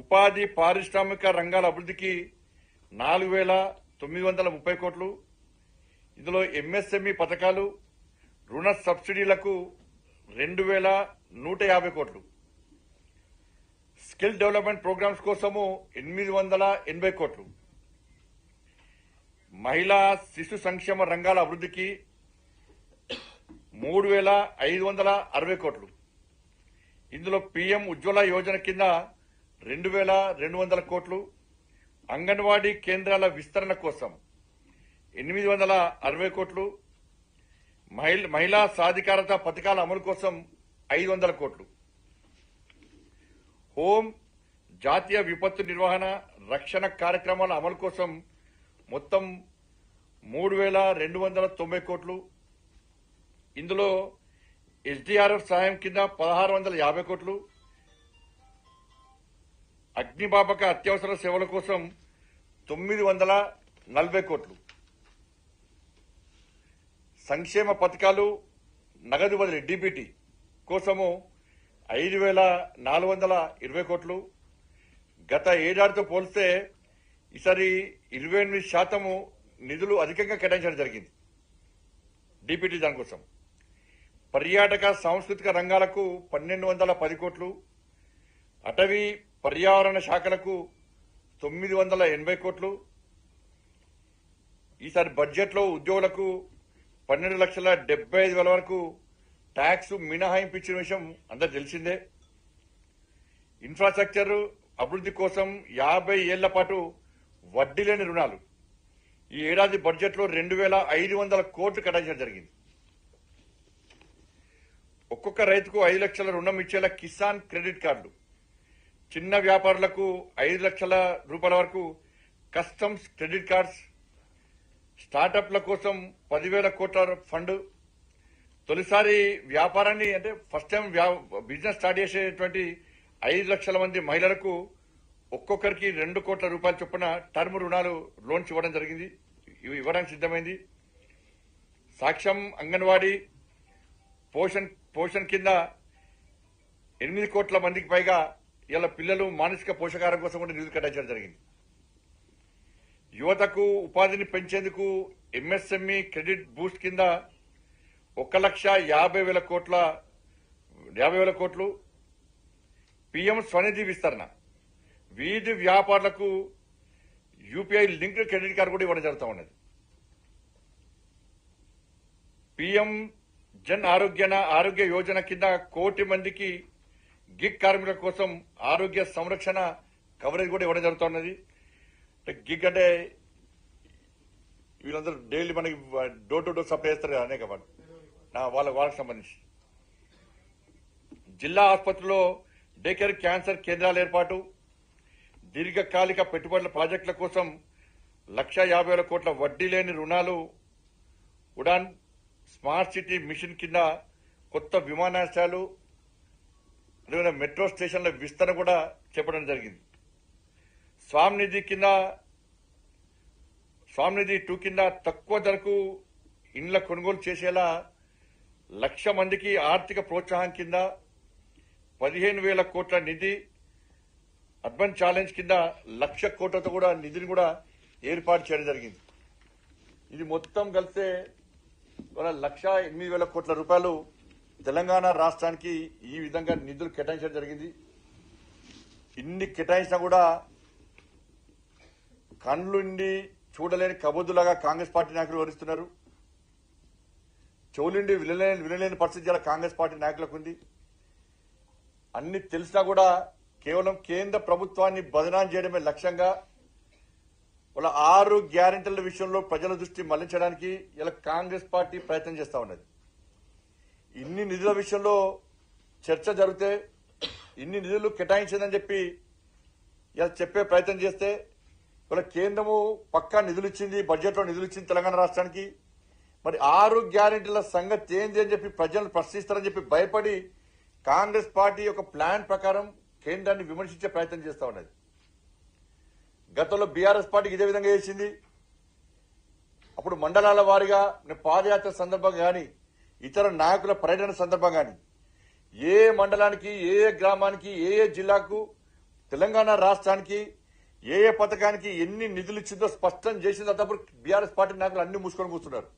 ఉపాధి పారిశ్రామిక రంగాల అభివృద్ధికి నాలుగు వేల తొమ్మిది వందల ముప్పై కోట్లు ఇందులో ఎంఎస్ఎంఈ పథకాలు రుణ సబ్సిడీలకు రెండు వేల నూట యాభై కోట్లు. స్కిల్ డెవలప్మెంట్ ప్రోగ్రామ్స్ కోసము ఎనిమిది వందల ఎనభై కోట్లు. మహిళా శిశు సంక్షేమ రంగాల అభివృద్ధికి మూడు వేల ఐదు వందల అరవై కోట్లు. ఇందులో పీఎం ఉజ్వల యోజన కింద రెండు వేల రెండు వందల కోట్లు అంగన్వాడీ కేంద్రాల విస్తరణ కోసం ఎనిమిది వందల అరవై కోట్లు మహిళా సాధికారత పథకాల అమలు కోసం ఐదు వందల కోట్లు. హోం జాతీయ విపత్తు నిర్వహణ రక్షణ కార్యక్రమాల అమలు కోసం మొత్తం మూడు వేల రెండు వందల తొంభై కోట్లు. ఇందులో ఎస్డీఆర్ఎఫ్ సహాయం కింద పదహారు వందల యాభై కోట్లు. అగ్నిబాపక అత్యవసర సేవల కోసం తొమ్మిది వందల నలభై కోట్లు. సంక్షేమ పథకాలు నగదు బదిలీ డీబీటీ కోసము ఐదు వేల నాలుగు వందల ఇరవై కోట్లు. గత ఏడాదితో పోలిస్తే ఈసారి ఇరవై ఎనిమిది శాతము నిధులు అధికంగా కేటాయించడం జరిగింది డీపీటీ దానికోసం పర్యాటక సాంస్కృతిక రంగాలకు పన్నెండు వందల పది కోట్లు. అటవీ పర్యావరణ శాఖలకు తొమ్మిది వందల ఎనభై కోట్లు. ఈసారి బడ్జెట్లో ఉద్యోగులకు పన్నెండు లక్షల డెబ్బై ఐదు వేల వరకు ట్యాక్స్ మినహాయింపు ఇచ్చిన విషయం అందరు తెలిసిందే. ఇన్ఫ్రాస్ట్రక్చర్ అభివృద్ధి కోసం యాభై ఏళ్ళ పాటు వడ్డీ లేని రుణాలు. ఈ ఏడాది బడ్జెట్లో రెండు వేల ఐదు వందల కోట్లు కేటాయించడం జరిగింది. ఒక్కొక్క రైతుకు ఐదు లక్షల రుణం ఇచ్చేలా కిసాన్ క్రెడిట్ కార్డు చిన్న వ్యాపారులకు ఐదు లక్షల రూపాయల వరకు కస్టమ్స్ క్రెడిట్ కార్డ్స్ స్టార్టప్ల కోసం పదివేల కోట్ల ఫండ్. తొలిసారి వ్యాపారాన్ని అంటే ఫస్ట్ టైం బిజినెస్ స్టార్ట్ చేసేటువంటి ఐదు లక్షల మంది మహిళలకు ఒక్కొక్కరికి రెండు కోట్ల రూపాయల చొప్పున టర్మ్ రుణాలు లోన్స్ ఇవ్వడం జరిగింది. ఇవి ఇవ్వడానికి సిద్ధమైంది. సాక్ష్యం అంగన్వాడీ పోషణ్ పోషణ్ కింద ఎనిమిది కోట్ల మందికి పైగా ఇలా పిల్లలు మానసిక పోషకారం కోసం కూడా నిధులు కేటాయించడం జరిగింది. యువతకు ఉపాధిని పెంచేందుకు ఎంఎస్ఎంఈ క్రెడిట్ బూస్ట్ కింద ఒక లక్ష యాభై వేల కోట్ల యాభై వేల కోట్లు పిఎం స్వనిధి విస్తరణ. వీధి వ్యాపారులకు యూపీఐ లింక్డ్ క్రెడిట్ కార్డు కూడా ఇవ్వడం జరుగుతూ ఉన్నది. పీఎం జన్ ఆరోగ్య ఆరోగ్య యోజన కింద కోటి మందికి గిగ్ కార్మికుల కోసం ఆరోగ్య సంరక్షణ కవరేజ్ కూడా ఇవ్వడం జరుగుతున్నది. గిగ్ అంటే వీళ్ళందరూ డైలీ మనకి డోర్ టు డోర్ సప్లై చేస్తారు కదా అనేక వాళ్ళు. నా వాళ్ళ వాళ్ళకి సంబంధించి. జిల్లా ఆసుపత్రిలో డేకేర్ క్యాన్సర్ కేంద్రాల ఏర్పాటు దీర్ఘకాలిక పెట్టుబడుల ప్రాజెక్టుల కోసం లక్ష యాభై వేల కోట్ల వడ్డీ లేని రుణాలు ఉడాన్ స్మార్ట్ సిటీ మిషన్ కింద కొత్త విమానాశ్రయాలు అదేవిధంగా మెట్రో స్టేషన్ల విస్తరణ కూడా చెప్పడం జరిగింది. స్వామినిధి కింద స్వామినిధి టూ కింద తక్కువ ధరకు ఇండ్ల కొనుగోలు చేసేలా లక్ష మందికి ఆర్థిక ప్రోత్సాహం కింద పదిహేను వేల కోట్ల నిధి అర్బన్ ఛాలెంజ్ కింద లక్ష కోట్లతో కూడా నిధిని కూడా ఏర్పాటు చేయడం జరిగింది. ఇది మొత్తం కలిస్తే లక్ష ఎనిమిది వేల కోట్ల రూపాయలు తెలంగాణ రాష్ట్రానికి ఈ విధంగా నిధులు కేటాయించడం జరిగింది. ఇన్ని కేటాయించినా కూడా కండ్లుండి చూడలేని కబుద్దులాగా కాంగ్రెస్ పార్టీ నాయకులు వివరిస్తున్నారు చెవులుండి వినలేని వినలేని పరిస్థితి ఇలా కాంగ్రెస్ పార్టీ నాయకులకు ఉంది. అన్ని తెలిసినా కూడా కేవలం కేంద్ర ప్రభుత్వాన్ని బదనాం చేయడమే లక్ష్యంగా వాళ్ళ ఆరు గ్యారెంటీల విషయంలో ప్రజల దృష్టి మళ్ళించడానికి ఇలా కాంగ్రెస్ పార్టీ ప్రయత్నం చేస్తా ఉన్నది. ఇన్ని నిధుల విషయంలో చర్చ జరిగితే ఇన్ని నిధులు కేటాయించిందని చెప్పి ఇలా చెప్పే ప్రయత్నం చేస్తే ఇలా కేంద్రము పక్కా నిధులు ఇచ్చింది బడ్జెట్లో నిధులు ఇచ్చింది తెలంగాణ రాష్ట్రానికి. మరి ఆరు గ్యారెంటీల సంగతి ఏంది అని చెప్పి ప్రజలను ప్రశ్నిస్తారని చెప్పి భయపడి కాంగ్రెస్ పార్టీ యొక్క ప్లాన్ ప్రకారం కేంద్రాన్ని విమర్శించే ప్రయత్నం చేస్తా ఉన్నది. గతంలో బీఆర్ఎస్ పార్టీకి ఇదే విధంగా చేసింది. అప్పుడు మండలాల వారీగా నేను పాదయాత్ర సందర్భంగా కానీ ఇతర నాయకుల పర్యటన సందర్భంగాని కానీ ఏ మండలానికి ఏ గ్రామానికి ఏ జిల్లాకు తెలంగాణ రాష్ట్రానికి ఏ ఏ పథకానికి ఎన్ని నిధులు ఇచ్చిందో స్పష్టం చేసిన తప్పుడు బీఆర్ఎస్ పార్టీ నాయకులు అన్ని మూసుకొని కూర్చున్నారు.